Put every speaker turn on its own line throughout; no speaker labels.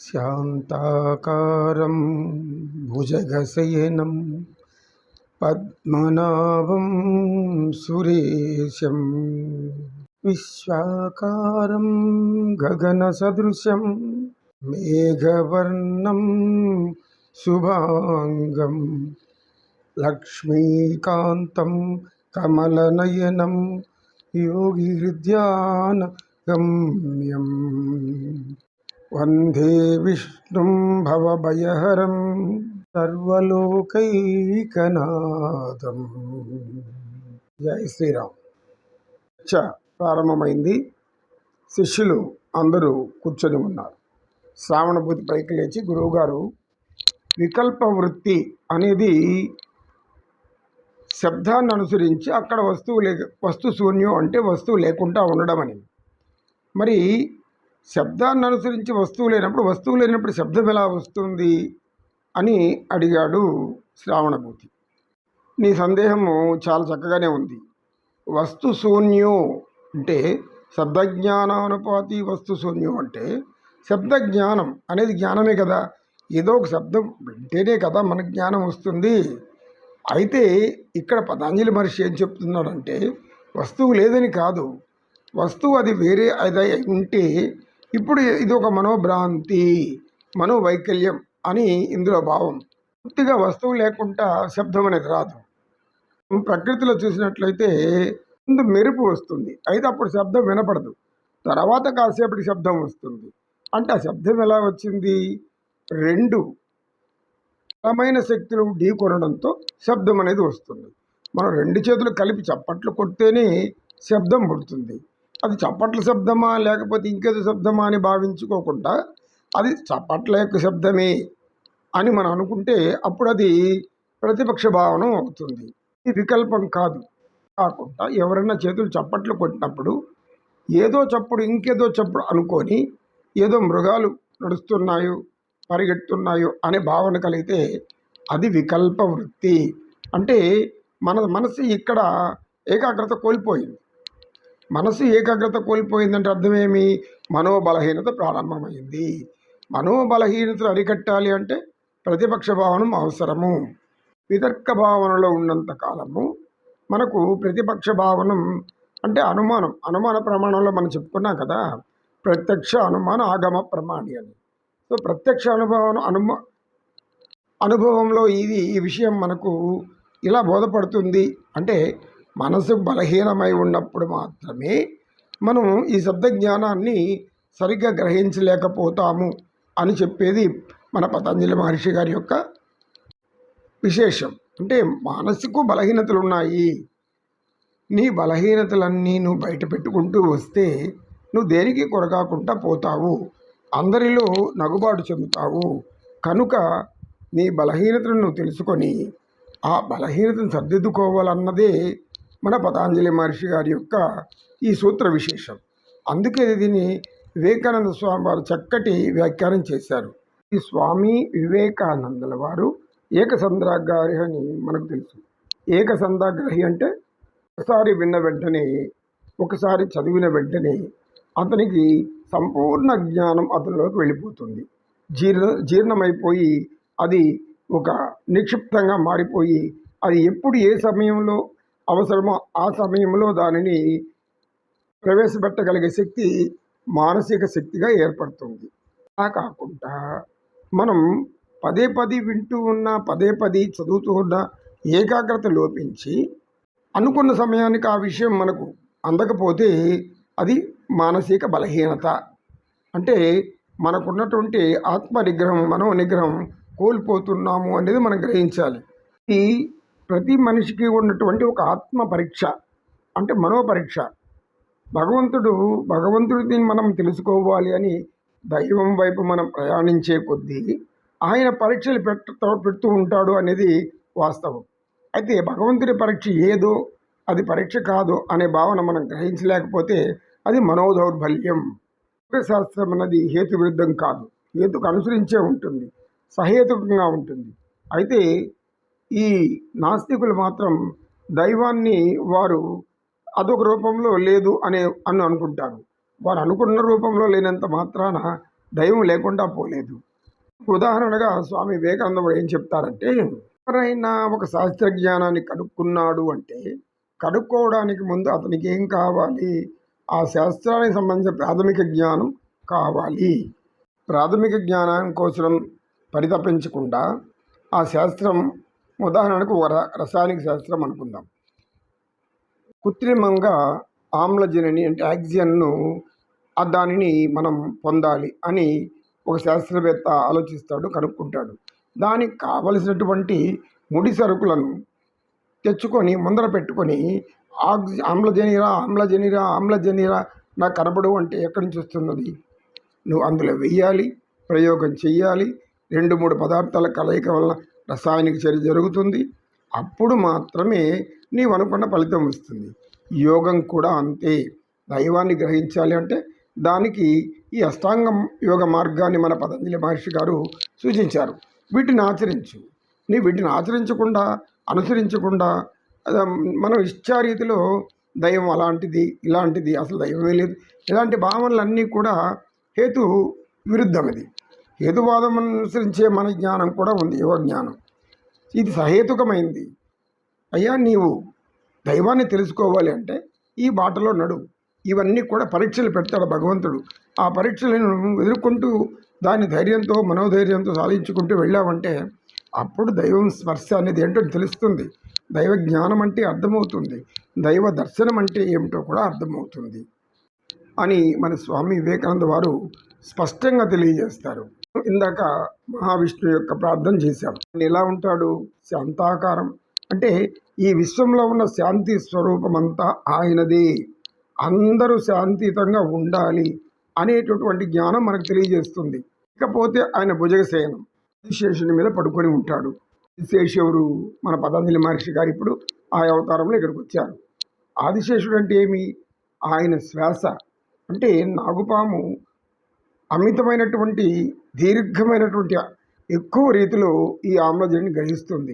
శాంతాకారం భుజగశయనం పద్మనాభం సురేశం విశ్వాకారం గగనసదృశం మేఘవర్ణం శుభాంగం లక్ష్మీకాంతం కమలనయనం యోగిహృద్యాన గమ్యం వందే విష్ణుం భవభయహరం సర్వలోకైకనాథం జై శ్రీరామ్ చర్చ ప్రారంభమైంది. శిష్యులు అందరూ కూర్చొని ఉన్నారు. శ్రావణభూతి పైకి లేచి గురువుగారు వికల్ప వృత్తి అనేది శబ్దాన్ని అనుసరించి అక్కడ వస్తువు లే వస్తు శూన్యం అంటే వస్తువు లేకుండా ఉండడం అని. మరి శబ్దాన్ని అనుసరించి వస్తువు లేనప్పుడు వస్తువు లేనప్పుడు శబ్దం ఎలా వస్తుంది అని అడిగాడు శ్రావణభూతి. నీ సందేహము చాలా చక్కగానే ఉంది. వస్తు శూన్యో అంటే శబ్దజ్ఞానానుపాతి వస్తు శూన్యం అంటే శబ్ద జ్ఞానం అనేది జ్ఞానమే కదా. ఏదో ఒక శబ్దం వింటేనే కదా మనకు జ్ఞానం వస్తుంది. అయితే ఇక్కడ పతాంజలి మహర్షి ఏం చెప్తున్నాడంటే వస్తువు లేదని కాదు. వస్తువు అది వేరే అది ఉంటే ఇప్పుడు ఇది ఒక మనోభ్రాంతి మనోవైకల్యం అని ఇందులో భావం. పూర్తిగా వస్తువు లేకుండా శబ్దం అనేది రాదు. ప్రకృతిలో చూసినట్లయితే ముందు మెరుపు వస్తుంది. అయితే అప్పుడు శబ్దం వినపడదు. తర్వాత కాసేపటి శబ్దం వస్తుంది. అంటే ఆ శబ్దం ఎలా వచ్చింది? రెండు బలమైన శక్తులు ఢీ కొనడంతో శబ్దం అనేది వస్తుంది. మనం రెండు చేతులు కలిపి చప్పట్లు కొడితేనే శబ్దం పుడుతుంది. అది చప్పట్ల శబ్దమా లేకపోతే ఇంకేదో శబ్దమా అని భావించుకోకుండా అది చప్పట్ల యొక్క శబ్దమే అని మనం అనుకుంటే అప్పుడు అది ప్రతిపక్ష భావన అవుతుంది. ఇది వికల్పం కాదు. కాకుండా ఎవరైనా చేతులు చప్పట్లు కొట్టినప్పుడు ఏదో చప్పుడు ఇంకేదో చప్పుడు అనుకొని ఏదో మృగాలు నడుస్తున్నాయో పరిగెడుతున్నాయో అనే భావన కలిగితే అది వికల్ప వృత్తి. అంటే మన మనసు ఇక్కడ ఏకాగ్రత కోల్పోయింది. మనసు ఏకాగ్రత కోల్పోయిందంటే అర్థమేమి? మనోబలహీనత ప్రారంభమైంది. మనోబలహీనతను అరికట్టాలి అంటే ప్రతిపక్ష భావనం అవసరము. వితర్క భావనలో ఉన్నంత కాలము మనకు ప్రతిపక్ష భావనం అంటే అనుమానం. అనుమాన ప్రమాణంలో మనం చెప్పుకున్నాం కదా ప్రత్యక్ష అనుమాన ఆగమ ప్రమాణి అని. సో ప్రత్యక్ష అనుభవం అనుమా అనుభవంలో ఇది ఈ విషయం మనకు ఇలా బోధపడుతుంది అంటే మనసు బలహీనమై ఉన్నప్పుడు మాత్రమే మనం ఈ శబ్ద జ్ఞానాన్ని సరిగ్గా గ్రహించలేకపోతాము అని చెప్పేది మన పతంజలి మహర్షి గారి యొక్క విశేషం. అంటే మనసుకు బలహీనతలు ఉన్నాయి. నీ బలహీనతలన్నీ నువ్వు బయట పెట్టుకుంటూ వస్తే నువ్వు దేనికి కొరకాకుండా పోతావు? అందరిలో నగుబాటు చెందుతావు. కనుక నీ బలహీనతను నువ్వు తెలుసుకొని ఆ బలహీనతను సర్దిద్దుకోవాలన్నదే మన పతాంజలి మహర్షి గారి యొక్క ఈ సూత్ర విశేషం. అందుకే దీన్ని వివేకానంద స్వామి వారు చక్కటి వ్యాఖ్యానం చేశారు. ఈ స్వామి వివేకానందుల వారు ఏకసంద్రాగ్రహి అని మనకు తెలుసు. ఏకసందాగ్రహి అంటే ఒకసారి విన్న వెంటనే ఒకసారి చదివిన వెంటనే అతనికి సంపూర్ణ జ్ఞానం అతనిలోకి వెళ్ళిపోతుంది. జీర్ణ జీర్ణమైపోయి అది ఒక నిక్షిప్తంగా మారిపోయి అది ఎప్పుడు ఏ సమయంలో అవసరమో ఆ సమయంలో దానిని ప్రవేశపెట్టగలిగే శక్తి మానసిక శక్తిగా ఏర్పడుతుంది. అలా కాకుండా మనం పదే పదే వింటూ ఉన్న పదే పదే చదువుతూ ఉన్న ఏకాగ్రత లోపించి అనుకున్న సమయానికి ఆ విషయం మనకు అందకపోతే అది మానసిక బలహీనత. అంటే మనకున్నటువంటి ఆత్మ నిగ్రహం మనో నిగ్రహం కోల్పోతున్నాము అనేది మనం గ్రహించాలి. ఈ ప్రతి మనిషికి ఉన్నటువంటి ఒక ఆత్మ పరీక్ష అంటే మనోపరీక్ష. భగవంతుడు భగవంతుడిని మనం తెలుసుకోవాలి అని దైవం వైపు మనం ప్రయాణించే కొద్దీ ఆయన పరీక్షలు పెట్ట పెడుతూ ఉంటాడు అనేది వాస్తవం. అయితే భగవంతుడి పరీక్ష ఏదో అది పరీక్ష కాదు అనే భావన మనం గ్రహించలేకపోతే అది మనోదౌర్బల్యం. శాస్త్రం అన్నది హేతు విరుద్ధం కాదు. హేతుకు అనుసరించే ఉంటుంది. సహేతుకంగా ఉంటుంది. అయితే ఈ నాస్తికులు మాత్రం దైవాన్ని వారు అదొక రూపంలో లేదు అనే అని అనుకుంటారు. వారు అనుకున్న రూపంలో లేనంత మాత్రాన దైవం లేకుండా పోలేదు. ఉదాహరణగా స్వామి వివేకానంద ఏం చెప్తారంటే ఎవరైనా ఒక శాస్త్రజ్ఞానాన్ని కనుక్కున్నాడు అంటే కనుక్కోవడానికి ముందు అతనికి ఏం కావాలి? ఆ శాస్త్రానికి సంబంధించిన ప్రాథమిక జ్ఞానం కావాలి. ప్రాథమిక జ్ఞానం కోసం పరితపించకుండా ఆ శాస్త్రం ఉదాహరణకు ఒక ర- రసాయనిక శాస్త్రం అనుకుందాం. కృత్రిమంగా ఆమ్లజనిని అంటే ఆక్సిజన్ను ఆ దానిని మనం పొందాలి అని ఒక శాస్త్రవేత్త ఆలోచిస్తాడు కనుక్కుంటాడు. దానికి కావలసినటువంటి ముడి సరుకులను తెచ్చుకొని ముందర పెట్టుకొని ఆక్సి ఆమ్లజనిరా ఆమ్లజనిరా ఆమ్లజనిరా నాకు కనపడు అంటే ఎక్కడి నుంచి వస్తున్నది? నువ్వు అందులో వెయ్యాలి ప్రయోగం చెయ్యాలి రెండు మూడు పదార్థాల కలయిక వల్ల రసాయనిక చర్య జరుగుతుంది. అప్పుడు మాత్రమే నీవు అనుకున్న ఫలితం వస్తుంది. యోగం కూడా అంతే. దైవాన్ని గ్రహించాలి అంటే దానికి ఈ అష్టాంగం యోగ మార్గాన్ని మన పతంజలి మహర్షి గారు సూచించారు. వీటిని ఆచరించు. నీ వీటిని ఆచరించకుండా అనుసరించకుండా మనం మనం ఇష్టారీతిలో దైవం అలాంటిది ఇలాంటిది అసలు దైవమే లేదు. ఇలాంటి భావనలన్నీ కూడా హేతు విరుద్ధమది హేతువాదం అనుసరించే మన జ్ఞానం కూడా ఉంది యోగ జ్ఞానం. ఇది సహేతుకమైంది. అయ్యా నీవు దైవాన్ని తెలుసుకోవాలి అంటే ఈ బాటలో నడు. ఇవన్నీ కూడా పరీక్షలు పెడతాడు భగవంతుడు. ఆ పరీక్షలను ఎదుర్కొంటూ దాని ధైర్యంతో మనోధైర్యంతో సాధించుకుంటూ వెళ్ళావంటే అప్పుడు దైవం స్పర్శ అనేది ఏంటో తెలుస్తుంది. దైవ జ్ఞానం అంటే అర్థమవుతుంది. దైవ దర్శనం అంటే ఏమిటో కూడా అర్థమవుతుంది అని మన స్వామి వివేకానంద వారు స్పష్టంగా తెలియజేస్తారు. ఇందాక మహావిష్ణువు యొక్క ప్రార్థన చేశాం. ఆయన ఎలా ఉంటాడు? శాంతాకారం. అంటే ఈ విశ్వంలో ఉన్న శాంతి స్వరూపం అంతా ఆయనదే. అందరూ శాంతియుతంగా ఉండాలి అనేటటువంటి జ్ఞానం మనకు తెలియజేస్తుంది. ఇకపోతే ఆయన భుజగశయనం. శేషుని మీద పడుకొని ఉంటాడు. శేషవుడు మన పతంజలి మహర్షి గారు ఇప్పుడు ఆ అవతారంలో ఇక్కడికి వచ్చారు. ఆదిశేషుడు అంటే ఏమి? ఆయన శ్వాస. అంటే నాగుపాము అమితమైనటువంటి దీర్ఘమైనటువంటి ఎక్కువ రీతిలో ఈ ఆమ్లజనిని గ్రహిస్తుంది.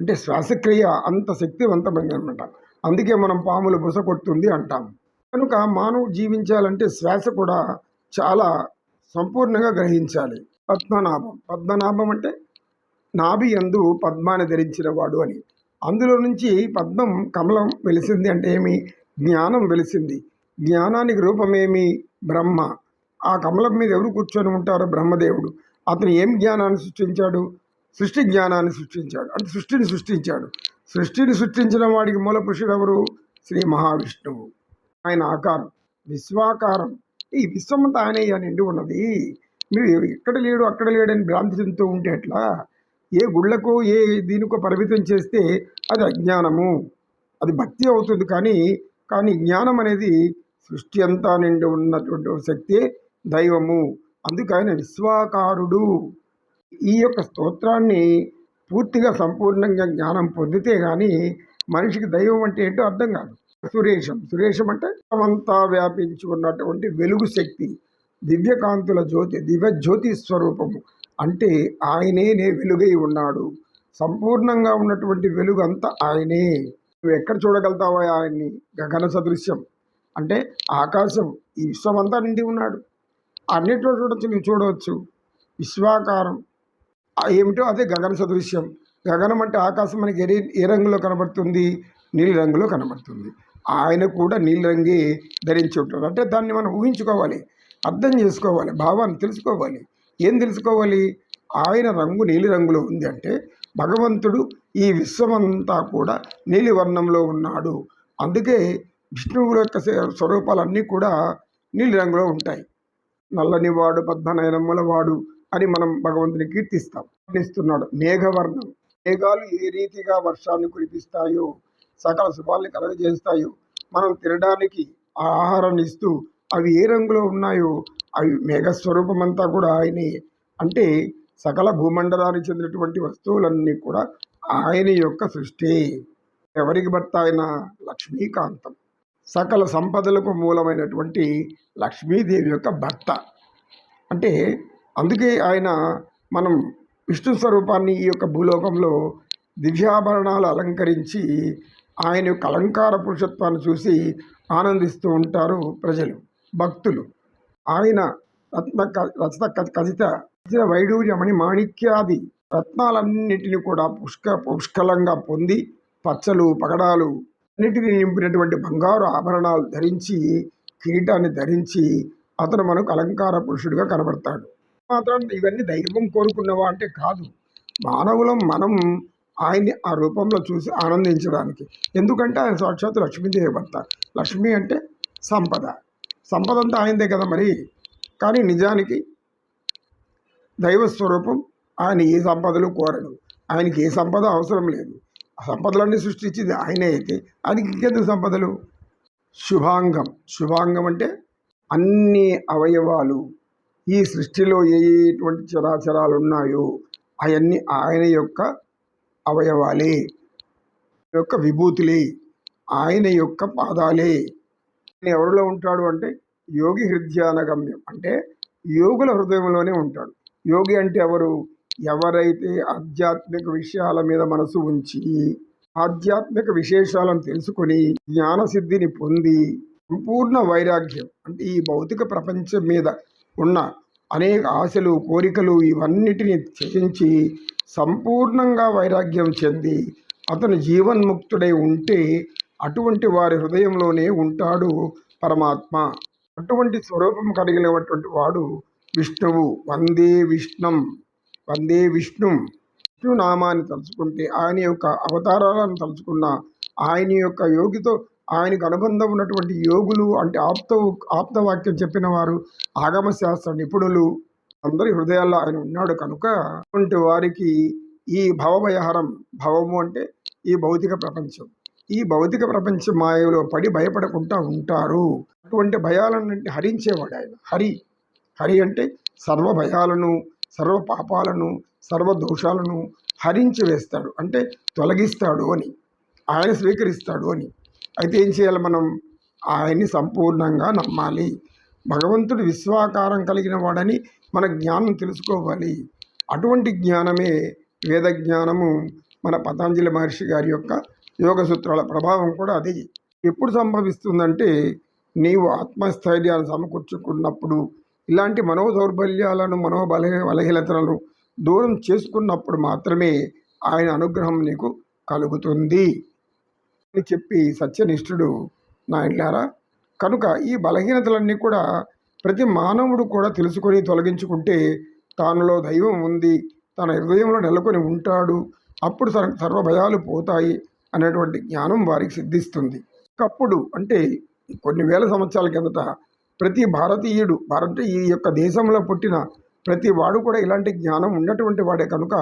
అంటే శ్వాసక్రియ అంత శక్తివంతమైంది అనమాట అందుకే మనం పాములు బుస కొడుతుంది అంటాం. కనుక మానవుడు జీవించాలంటే శ్వాస కూడా చాలా సంపూర్ణంగా గ్రహించాలి. పద్మనాభం. పద్మనాభం అంటే నాభి ఎందు పద్మాన్ని ధరించిన వాడు అని. అందులో నుంచి పద్మం కమలం వెలిసింది అంటే ఏమి? జ్ఞానం వెలిసింది. జ్ఞానానికి రూపమేమి? బ్రహ్మ. ఆ కమలం మీద ఎవరు కూర్చొని ఉంటారో బ్రహ్మదేవుడు. అతను ఏం జ్ఞానాన్ని సృష్టించాడు? సృష్టి జ్ఞానాన్ని సృష్టించాడు. అంటే సృష్టిని సృష్టించాడు. సృష్టిని సృష్టించిన వాడికి మూల పురుషుడు ఎవరు శ్రీ మహావిష్ణువు. ఆయన ఆకారం విశ్వాకారం. ఈ విశ్వమంతా ఆయన నిండి ఉన్నది. మీరు ఇక్కడ లేడు అక్కడ లేడని భ్రాంతి చెందుతూ ఉంటే ఎట్లా? ఏ గుళ్ళకో ఏ దీనికో పరిమితం చేస్తే అది అజ్ఞానము. అది భక్తి అవుతుంది కానీ కానీ జ్ఞానం అనేది సృష్టి అంతా నిండి ఉన్నటువంటి శక్తి దైవము. అందుకు ఆయన విశ్వాకారుడు. ఈ యొక్క స్తోత్రాన్ని పూర్తిగా సంపూర్ణంగా జ్ఞానం పొందితే కానీ మనిషికి దైవం అంటే ఏంటో అర్థం కాదు. సురేషం సురేషం అంటే అంతా వ్యాపించి ఉన్నటువంటి వెలుగు శక్తి. దివ్యకాంతుల జ్యోతి దివ్య జ్యోతి స్వరూపము. అంటే ఆయనే నే వెలుగై ఉన్నాడు. సంపూర్ణంగా ఉన్నటువంటి వెలుగు అంతా ఆయనే. నువ్వు ఎక్కడ చూడగలుగుతావా ఆయన్ని? గగన సదృశ్యం. అంటే ఆకాశం. ఈ విశ్వమంతా నిండి ఉన్నాడు. అన్నిట్లో చూడొచ్చు నువ్వు చూడవచ్చు. విశ్వాకారం. ఏమిటో అదే గగన సదృశ్యం. గగనం అంటే ఆకాశం మనకి ఏ ఏ రంగులో కనబడుతుంది? నీలి రంగులో కనబడుతుంది. ఆయన కూడా నీలి రంగే ధరించి ఉంటాడు. అంటే దాన్ని మనం ఊహించుకోవాలి. అర్థం చేసుకోవాలి. భావాన్ని తెలుసుకోవాలి. ఏం తెలుసుకోవాలి? ఆయన రంగు నీలి రంగులో ఉంది అంటే భగవంతుడు ఈ విశ్వమంతా కూడా నీలి వర్ణంలో ఉన్నాడు. అందుకే విష్ణువుల యొక్క స్వ- స్వరూపాలన్నీ కూడా నీలి రంగులో ఉంటాయి. నల్లని వాడు పద్మనయనముల వాడు అని మనం భగవంతుని కీర్తిస్తాం వర్ణిస్తున్నాడు. మేఘవర్ణం మేఘాలు ఏ రీతిగా వర్షాన్ని కురిపిస్తాయో సకల శుభాల్ని కలగజేస్తాయో మనం తినడానికి ఆ ఆహారాన్ని ఇస్తూ అవి ఏ రంగులో ఉన్నాయో అవి మేఘస్వరూపం అంతా కూడా ఆయనే. అంటే సకల భూమండలానికి చెందినటువంటి వస్తువులన్నీ కూడా ఆయన యొక్క సృష్టి. ఎవరికి భర్త ఆయన లక్ష్మీకాంతం. సకల సంపదలకు మూలమైనటువంటి లక్ష్మీదేవి యొక్క భర్త. అంటే అందుకే ఆయన మనం విష్ణు స్వరూపాన్ని ఈ యొక్క భూలోకంలో దివ్యాభరణాలు అలంకరించి ఆయన యొక్క అలంకార పురుషత్వాన్ని చూసి ఆనందిస్తూ ఉంటారు ప్రజలు భక్తులు. ఆయన రత్న క- రచత క- ఖచ్చిత వైడూర్యమణి మాణిక్యాది రత్నాలన్నిటిని కూడా పుష్క పుష్కలంగా పొంది పచ్చలు పగడాలు అన్నిటినీ నింపినటువంటి బంగారు ఆభరణాలు ధరించి కిరీటాన్ని ధరించి అతను మనకు అలంకార పురుషుడిగా కనబడతాడు. మాత్రం ఇవన్నీ దైవం కోరుకున్నవా అంటే కాదు. మానవులం మనం ఆయన్ని ఆ రూపంలో చూసి ఆనందించడానికి. ఎందుకంటే ఆయన సాక్షాత్తు లక్ష్మీదేవి భర్త లక్ష్మి అంటే సంపద. సంపద అంతా ఆయనదే కదా మరి. కానీ నిజానికి దైవ స్వరూపం ఆయన ఏ సంపదలు కోరడు. ఆయనకి ఏ సంపద అవసరం లేదు. ఆ సంపదలన్నీ సృష్టించింది ఆయనే అయితే. ఆయనకి ఇంకెందుకు సంపదలు? శుభాంగం. శుభాంగం అంటే అన్ని అవయవాలు. ఈ సృష్టిలో ఏ ఎటువంటి చరాచరాలు ఉన్నాయో అవన్నీ ఆయన యొక్క అవయవాలే. యొక్క విభూతులే. ఆయన యొక్క పాదాలే. ఎవరిలో ఉంటాడు అంటే యోగి హృదయానగమ్యం. అంటే యోగుల హృదయంలోనే ఉంటాడు. యోగి అంటే ఎవరు? ఎవరైతే ఆధ్యాత్మిక విషయాల మీద మనసు ఉంచి ఆధ్యాత్మిక విశేషాలను తెలుసుకొని జ్ఞానసిద్ధిని పొంది సంపూర్ణ వైరాగ్యం అంటే ఈ భౌతిక ప్రపంచం మీద ఉన్న అనేక ఆశలు కోరికలు ఇవన్నిటిని త్యజించి సంపూర్ణంగా వైరాగ్యం చెంది అతను జీవన్ముక్తుడై ఉంటే అటువంటి వారి హృదయంలోనే ఉంటాడు పరమాత్మ. అటువంటి స్వరూపం కలిగినటువంటి వాడు విష్ణువు. వందే విష్ణం. వందే విష్ణు. విష్ణు నామాన్ని తలుచుకుంటే ఆయన యొక్క అవతారాలను తలుచుకున్న ఆయన యొక్క యోగితో ఆయనకు అనుబంధం ఉన్నటువంటి యోగులు అంటే ఆప్త ఆప్తవాక్యం చెప్పిన వారు ఆగమ శాస్త్ర నిపుణులు అందరి హృదయాల్లో ఆయన ఉన్నాడు కనుక అటువంటి వారికి ఈ భవభయహరం భవము అంటే ఈ భౌతిక ప్రపంచం. ఈ భౌతిక ప్రపంచ మాయలో పడి భయపడకుండా ఉంటారు. అటువంటి భయాలను హరించేవాడు ఆయన. హరి. హరి అంటే సర్వ భయాలను సర్వ పాపాలను సర్వ దోషాలను హరించి వేస్తాడు. అంటే తొలగిస్తాడు అని. ఆయన స్వీకరిస్తాడు అని. అయితే ఏం చేయాలి మనం? ఆయన్ని సంపూర్ణంగా నమ్మాలి. భగవంతుడు విశ్వాకారం కలిగిన వాడని మన జ్ఞానం తెలుసుకోవాలి. అటువంటి జ్ఞానమే వేద జ్ఞానము. మన పతాంజలి మహర్షి గారి యొక్క యోగ సూత్రాల ప్రభావం కూడా అది. ఎప్పుడు సంభవిస్తుందంటే నీవు ఆత్మస్థైర్యాన్ని సమకూర్చుకున్నప్పుడు ఇలాంటి మనోదౌర్బల్యాలను మనోబల బలహీనతలను దూరం చేసుకున్నప్పుడు మాత్రమే ఆయన అనుగ్రహం నీకు కలుగుతుంది అని చెప్పి సత్యనిష్ఠుడు నా ఇల్లారా కనుక ఈ బలహీనతలన్నీ కూడా ప్రతి మానవుడు కూడా తెలుసుకొని తొలగించుకుంటే తానులో దైవం ఉంది తన హృదయంలో నెలకొని ఉంటాడు అప్పుడు సర్ సర్వ భయాలు పోతాయి అనేటువంటి జ్ఞానం వారికి సిద్ధిస్తుంది. ఒకప్పుడు అంటే కొన్ని వేల సంవత్సరాల కిందట ప్రతి భారతీయుడు భారత ఈ యొక్క దేశంలో పుట్టిన ప్రతి వాడు కూడా ఇలాంటి జ్ఞానం ఉన్నటువంటి వాడే కనుక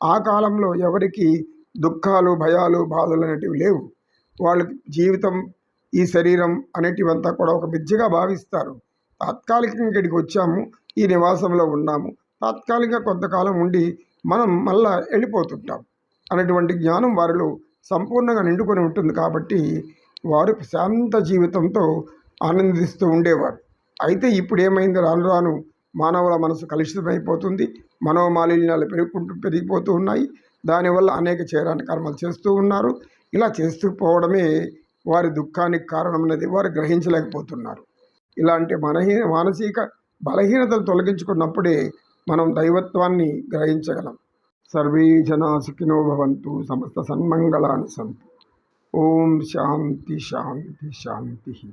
ఆ కాలంలో ఎవరికి దుఃఖాలు భయాలు బాధలు అనేటివి లేవు. వాళ్ళకి జీవితం ఈ శరీరం అనేటివంతా కూడా ఒక మిథ్యగా భావిస్తారు. తాత్కాలికంగా ఇక్కడికి వచ్చాము ఈ నివాసంలో ఉన్నాము. తాత్కాలికంగా కొంతకాలం ఉండి మనం మళ్ళా వెళ్ళిపోతుంటాం అనేటువంటి జ్ఞానం వారిలో సంపూర్ణంగా నిండుకొని ఉంటుంది కాబట్టి వారు శాంత జీవితంతో ఆనందిస్తూ ఉండేవారు. అయితే ఇప్పుడు ఏమైంది రాను రాను మానవుల మనసు కలుషితమైపోతుంది. మనోమాలిన్యాలు పెరుగుకుంటూ పెరిగిపోతూ ఉన్నాయి. దానివల్ల అనేక చేరాని కర్మలు చేస్తూ ఉన్నారు. ఇలా చేస్తూ పోవడమే వారి దుఃఖానికి కారణం అనేది వారు గ్రహించలేకపోతున్నారు. ఇలాంటి మనహీ మానసిక బలహీనతలు తొలగించుకున్నప్పుడే మనం దైవత్వాన్ని గ్రహించగలం. సర్వే జనా సుఖినో భవంతు సమస్త సన్మంగళాన్ని సంతు ఓం శాంతి శాంతి శాంతి.